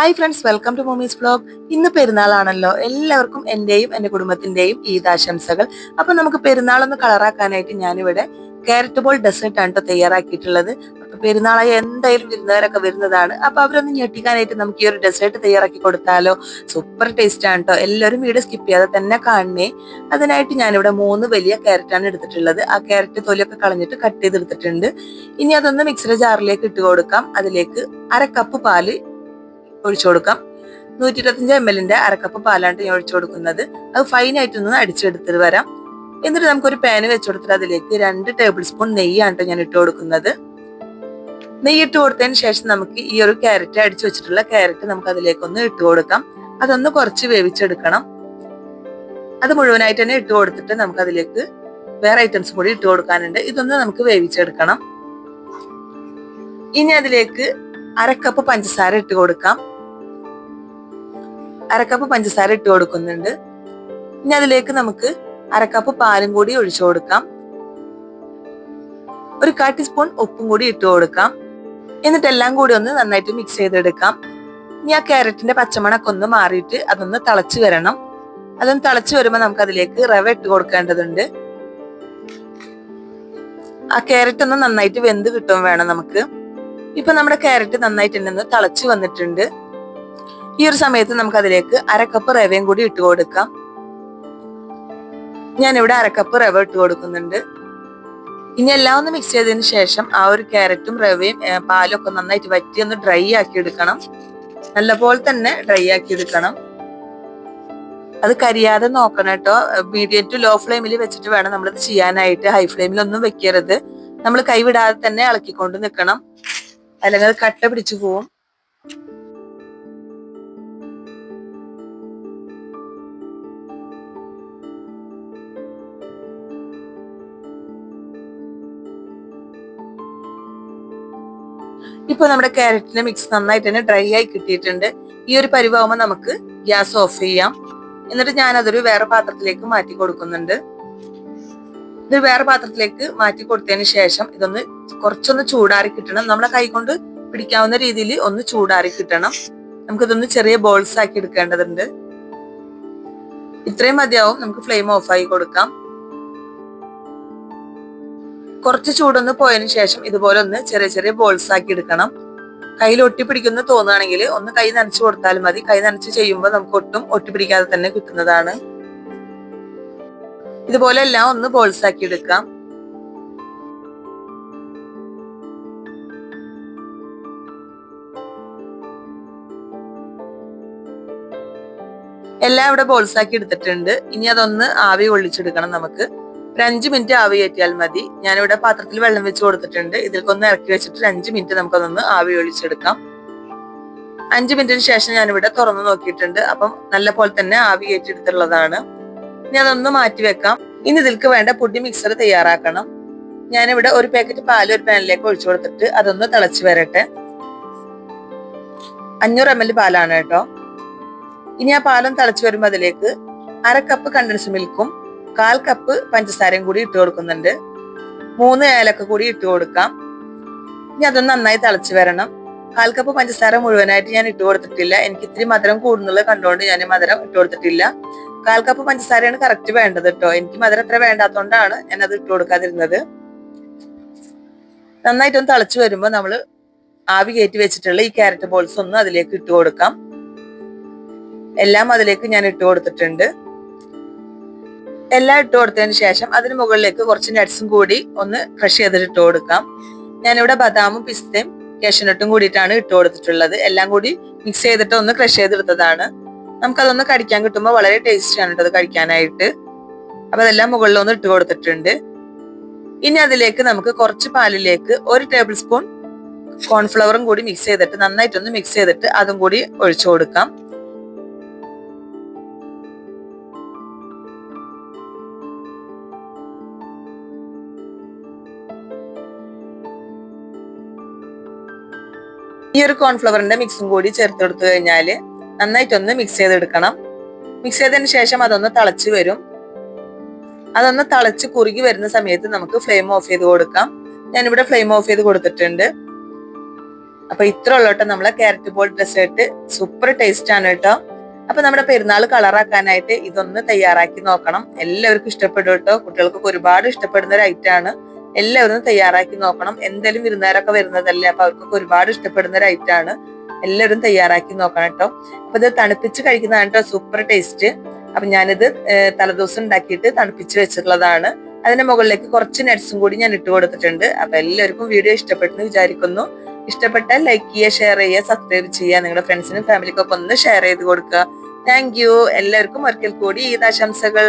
Hi friends welcome to Moomy's blog ഇന്ന് പെരുന്നാളാണല്ലോ. എല്ലാവർക്കും എന്റെയും എന്റെ കുടുംബത്തിന്റെയും ഈദാശംസകൾ. അപ്പൊ നമുക്ക് പെരുന്നാളൊന്ന് കളറാക്കാനായിട്ട് ഞാനിവിടെ ക്യാരറ്റ് ബോൾ ഡെസേർട്ട് ആണ് ട്ടോ തയ്യാറാക്കിയിട്ടുള്ളത്. അപ്പൊ പെരുന്നാളായി എന്തായാലും വിരുന്നുകാരൊക്കെ വരുന്നതാണ്. അപ്പൊ അവരൊന്ന് ഞെട്ടിക്കാനായിട്ട് നമുക്ക് ഈ ഒരു ഡെസേർട്ട് തയ്യാറാക്കി കൊടുത്താലോ? സൂപ്പർ ടേസ്റ്റ് ആണ് കേട്ടോ എല്ലാവരും വീഡിയോ സ്കിപ്പ് ചെയ്യാതെ തന്നെ കാണണേ. അതിനായിട്ട് ഞാനിവിടെ മൂന്ന് വലിയ ക്യാരറ്റാണ് എടുത്തിട്ടുള്ളത്. ആ ക്യാരറ്റ് തൊലിയൊക്കെ കളഞ്ഞിട്ട് കട്ട് ചെയ്തെടുത്തിട്ടുണ്ട്. ഇനി അതൊന്ന് മിക്സിയുടെ ജാറിലേക്ക് ഇട്ട് കൊടുക്കാം. അതിലേക്ക് അര കപ്പ് പാൽ ഒഴിച്ചു കൊടുക്കാം. നൂറ്റി ഇരുപത്തിയഞ്ച് എം എല്ലിന്റെ അരക്കപ്പ് പാലാണ് ഞാൻ ഒഴിച്ചു കൊടുക്കുന്നത്. അത് ഫൈൻ ആയിട്ടൊന്ന് അടിച്ചെടുത്തിട്ട് വരാം. എന്നിട്ട് നമുക്കൊരു പാന് വെച്ചു കൊടുത്തിട്ട് അതിലേക്ക് രണ്ട് ടേബിൾ സ്പൂൺ നെയ്യാണ് ഞാൻ ഇട്ട് കൊടുക്കുന്നത്. നെയ്യ് ഇട്ട് കൊടുത്തതിന് ശേഷം നമുക്ക് ഈ ഒരു ക്യാരറ്റ് അടിച്ചു വെച്ചിട്ടുള്ള ക്യാരറ്റ് നമുക്ക് അതിലേക്ക് ഒന്ന് ഇട്ട് കൊടുക്കാം. അതൊന്ന് കുറച്ച് വേവിച്ചെടുക്കണം. അത് മുഴുവനായിട്ട് തന്നെ ഇട്ട് കൊടുത്തിട്ട് നമുക്ക് അതിലേക്ക് വേറെ ഐറ്റംസ് കൂടി ഇട്ട് കൊടുക്കാനുണ്ട്. ഇതൊന്ന് നമുക്ക് വേവിച്ചെടുക്കണം. ഇനി അതിലേക്ക് അരക്കപ്പ് പഞ്ചസാര ഇട്ട് കൊടുക്കാം. അരക്കപ്പ് പഞ്ചസാര ഇട്ട് കൊടുക്കുന്നുണ്ട്. ഇനി അതിലേക്ക് നമുക്ക് അരക്കപ്പ് പാലും കൂടി ഒഴിച്ചു കൊടുക്കാം. ഒരു കാ ടീസ്പൂൺ ഉപ്പും കൂടി ഇട്ട് കൊടുക്കാം. എന്നിട്ട് എല്ലാം കൂടി ഒന്ന് നന്നായിട്ട് മിക്സ് ചെയ്തെടുക്കാം. ഇനി ആ ക്യാരറ്റിന്റെ പച്ചമണൊക്കെ ഒന്ന് മാറിയിട്ട് അതൊന്ന് തിളച്ച് വരണം. അതൊന്ന് തിളച്ച് വരുമ്പോൾ നമുക്ക് അതിലേക്ക് റവ ഇട്ട് കൊടുക്കേണ്ടതുണ്ട്. ആ ക്യാരറ്റ് ഒന്ന് നന്നായിട്ട് വെന്ത് കിട്ടും വേണം നമുക്ക്. ഇപ്പൊ നമ്മുടെ ക്യാരറ്റ് നന്നായിട്ട് തന്നെ ഒന്ന് തിളച്ച് വന്നിട്ടുണ്ട്. ഈ ഒരു സമയത്ത് നമുക്ക് അതിലേക്ക് അരക്കപ്പ് റവയും കൂടി ഇട്ട് കൊടുക്കാം. ഞാൻ ഞാനിവിടെ അരക്കപ്പ് റവ ഇട്ട് കൊടുക്കുന്നുണ്ട്. ഇനി എല്ലാം ഒന്ന് മിക്സ് ചെയ്തതിന് ശേഷം ആ ഒരു ക്യാരറ്റും റവയും പാലും ഒക്കെ നന്നായിട്ട് വറ്റി ഒന്ന് ഡ്രൈ ആക്കി എടുക്കണം. നല്ലപോലെ തന്നെ ഡ്രൈ ആക്കി എടുക്കണം. അത് കരിയാതെ നോക്കണം കേട്ടോ. മീഡിയം ടു ലോ ഫ്ലെയിമിൽ വെച്ചിട്ട് വേണം നമ്മളിത് ചെയ്യാനായിട്ട്. ഹൈ ഫ്ലെയിമിൽ ഒന്നും വെക്കരുത്. നമ്മൾ കൈവിടാതെ തന്നെ ഇളക്കിക്കൊണ്ട് നിൽക്കണം. അല്ലെങ്കിൽ കട്ട പിടിച്ചു പോവും. ഇപ്പൊ നമ്മുടെ ക്യാരറ്റിന്റെ മിക്സ് നന്നായിട്ട് തന്നെ ഡ്രൈ ആയി കിട്ടിയിട്ടുണ്ട്. ഈ ഒരു പരിവാകുമ്പോൾ നമുക്ക് ഗ്യാസ് ഓഫ് ചെയ്യാം. എന്നിട്ട് ഞാൻ അതൊരു വേറെ പാത്രത്തിലേക്ക് മാറ്റി കൊടുക്കുന്നുണ്ട്. ഇത് വേറെ പാത്രത്തിലേക്ക് മാറ്റി കൊടുത്തതിന് ശേഷം ഇതൊന്ന് കുറച്ചൊന്ന് ചൂടാറി കിട്ടണം. നമ്മളെ കൈ കൊണ്ട് പിടിക്കാവുന്ന രീതിയിൽ ഒന്ന് ചൂടാറി കിട്ടണം. നമുക്കിതൊന്ന് ചെറിയ ബോൾസ് ആക്കി എടുക്കേണ്ടതുണ്ട്. ഇത്രയും മതിയാവും. നമുക്ക് ഫ്ലെയിം ഓഫ് ആയി കൊടുക്കാം. കുറച്ച് ചൂടൊന്ന് പോയതിനു ശേഷം ഇതുപോലെ ഒന്ന് ചെറിയ ചെറിയ ബോൾസ് ആക്കി എടുക്കണം. കയ്യിൽ ഒട്ടിപ്പിടിക്കുന്ന തോന്നുകയാണെങ്കിൽ ഒന്ന് കൈ നനച്ചു കൊടുത്താലും മതി. കൈ നനച്ച് ചെയ്യുമ്പോൾ നമുക്ക് ഒട്ടും ഒട്ടിപ്പിടിക്കാതെ തന്നെ കിട്ടുന്നതാണ്. ഇതുപോലെ എല്ലാം ഒന്ന് ബോൾസ് ആക്കി എടുക്കാം. എല്ലാം ഇവിടെ ബോൾസ് ആക്കി എടുത്തിട്ടുണ്ട്. ഇനി അതൊന്ന് ആവി കൊള്ളിച്ചെടുക്കണം നമുക്ക്. ഒരു അഞ്ച് മിനിറ്റ് ആവി കയറ്റിയാൽ മതി. ഞാനിവിടെ പാത്രത്തിൽ വെള്ളം വെച്ച് കൊടുത്തിട്ടുണ്ട്. ഇതിൽക്കൊന്ന് ഇറക്കി വെച്ചിട്ട് ഒരു അഞ്ച് മിനിറ്റ് നമുക്കൊന്ന് ആവി ഒഴിച്ചെടുക്കാം. അഞ്ച് മിനിറ്റിന് ശേഷം ഞാനിവിടെ തുറന്നു നോക്കിയിട്ടുണ്ട്. അപ്പം നല്ല പോലെ തന്നെ ആവി കയറ്റിയെടുത്തുള്ളതാണ് ഇനി അതൊന്ന് മാറ്റി വെക്കാം. ഇനി ഇതിൽക്ക് വേണ്ട പൊടി മിക്സർ തയ്യാറാക്കണം. ഞാനിവിടെ ഒരു പാക്കറ്റ് പാൽ ഒരു പാനിലേക്ക് ഒഴിച്ചു കൊടുത്തിട്ട് അതൊന്ന് തിളച്ച് വരട്ടെ. അഞ്ഞൂറ് എം എൽ പാലാണ് കേട്ടോ. ഇനി ആ പാലം തിളച്ച് വരുമ്പോൾ അതിലേക്ക് അര കപ്പ് കണ്ടൻസ് മിൽക്കും കാൽ കപ്പ് പഞ്ചസാരയും കൂടി ഇട്ട് കൊടുക്കുന്നുണ്ട്. മൂന്ന് ഏലക്ക കൂടി ഇട്ട് കൊടുക്കാം. ഇനി അതൊന്ന് നന്നായി തിളച്ച് വരണം. കാൽ കപ്പ് പഞ്ചസാര മുഴുവനായിട്ട് ഞാൻ ഇട്ട് കൊടുത്തിട്ടില്ല. എനിക്ക് ഇത്തിരി മധുരം കൂടുന്നുള്ളത് കണ്ടുകൊണ്ട് ഞാൻ മധുരം ഇട്ട് കൊടുത്തിട്ടില്ല. കാൽ കപ്പ് പഞ്ചസാരയാണ് കറക്റ്റ് വേണ്ടത് കേട്ടോ എനിക്ക് മധുരം അത്ര വേണ്ടാത്തോണ്ടാണ് ഞാൻ അത് ഇട്ട് കൊടുക്കാതിരുന്നത്. നന്നായിട്ടൊന്ന് തിളച്ച് വരുമ്പോൾ നമ്മൾ ആവി കയറ്റി വെച്ചിട്ടുള്ള ഈ ക്യാരറ്റ് ബോൾസ് ഒന്ന് അതിലേക്ക് ഇട്ട് കൊടുക്കാം. എല്ലാം അതിലേക്ക് ഞാൻ ഇട്ട് കൊടുത്തിട്ടുണ്ട്. എല്ലാം ഇട്ട് കൊടുത്തതിന് ശേഷം അതിന് മുകളിലേക്ക് കുറച്ച് നട്ട്സും കൂടി ഒന്ന് ക്രഷ് ചെയ്തിട്ട് ഇട്ട് കൊടുക്കാം. ഞാനിവിടെ ബദാമും പിസ്തയും കാഷ്യനട്ടും കൂടിയിട്ടാണ് ഇട്ട് കൊടുത്തിട്ടുള്ളത്. എല്ലാം കൂടി മിക്സ് ചെയ്തിട്ട് ഒന്ന് ക്രഷ് ചെയ്തെടുത്തതാണ്. നമുക്കതൊന്ന് കടിക്കാൻ കിട്ടുമ്പോൾ വളരെ ടേസ്റ്റിയാണ് കേട്ടോ അത് കഴിക്കാനായിട്ട് അപ്പൊ അതെല്ലാം മുകളിൽ ഒന്ന് ഇട്ട് കൊടുത്തിട്ടുണ്ട്. ഇനി അതിലേക്ക് നമുക്ക് കുറച്ച് പാലിലേക്ക് ഒരു ടേബിൾ സ്പൂൺ കോൺഫ്ലവറും കൂടി മിക്സ് ചെയ്തിട്ട് നന്നായിട്ടൊന്ന് മിക്സ് ചെയ്തിട്ട് അതും കൂടി ഒഴിച്ചു കൊടുക്കാം. ഈ ഒരു കോൺഫ്ലവറിന്റെ മിക്സും കൂടി ചേർത്ത് കഴിഞ്ഞാൽ നന്നായിട്ടൊന്ന് മിക്സ് ചെയ്തെടുക്കണം. മിക്സ് ചെയ്തതിന് ശേഷം അതൊന്ന് തിളച്ച് വരും. അതൊന്ന് തിളച്ച് കുറുകി വരുന്ന സമയത്ത് നമുക്ക് ഫ്ലെയിം ഓഫ് ചെയ്ത് കൊടുക്കാം. ഞാനിവിടെ ഫ്ലെയിം ഓഫ് ചെയ്ത് കൊടുത്തിട്ടുണ്ട്. അപ്പൊ ഇത്ര ഉള്ളൂ കേട്ടോ നമ്മളെ carrot ball dessert super taste ആണ് കേട്ടോ. അപ്പൊ നമ്മുടെ പെരുന്നാൾ കളറാക്കാനായിട്ട് ഇതൊന്ന് തയ്യാറാക്കി നോക്കണം. എല്ലാവർക്കും ഇഷ്ടപ്പെടും കേട്ടോ. കുട്ടികൾക്കൊക്കെ ഒരുപാട് ഇഷ്ടപ്പെടുന്ന ഒരു ഐറ്റം ആണ്. എല്ലാവരും തയ്യാറാക്കി നോക്കണം. എന്തായാലും വിരുന്നുകാരൊക്കെ വരുന്നതല്ലേ? അപ്പൊ അവർക്കൊക്കെ ഒരുപാട് ഇഷ്ടപ്പെടുന്ന ഒരു ഐറ്റം ആണ്. എല്ലാവരും തയ്യാറാക്കി നോക്കണം കേട്ടോ. അപ്പൊ ഇത് തണുപ്പിച്ച് കഴിക്കുന്നതാണ് കേട്ടോ. സൂപ്പർ ടേസ്റ്റ് അപ്പൊ ഞാനിത് തലദിവസം ഉണ്ടാക്കിയിട്ട് തണുപ്പിച്ച് വെച്ചിട്ടുള്ളതാണ്. അതിന്റെ മുകളിലേക്ക് കുറച്ച് നട്സും കൂടി ഞാൻ ഇട്ട് കൊടുത്തിട്ടുണ്ട്. അപ്പൊ എല്ലാവർക്കും വീഡിയോ ഇഷ്ടപ്പെട്ടെന്ന് വിചാരിക്കുന്നു. ഇഷ്ടപ്പെട്ടാൽ ലൈക്ക് ചെയ്യുക ഷെയർ ചെയ്യുക സബ്സ്ക്രൈബ് ചെയ്യുക. നിങ്ങളുടെ ഫ്രണ്ട്സിനും ഫാമിലിക്കൊക്കെ ഒന്ന് ഷെയർ ചെയ്ത് കൊടുക്കുക. താങ്ക് യു എല്ലാവർക്കും ഒരിക്കൽ കൂടി ഈദാശംസകൾ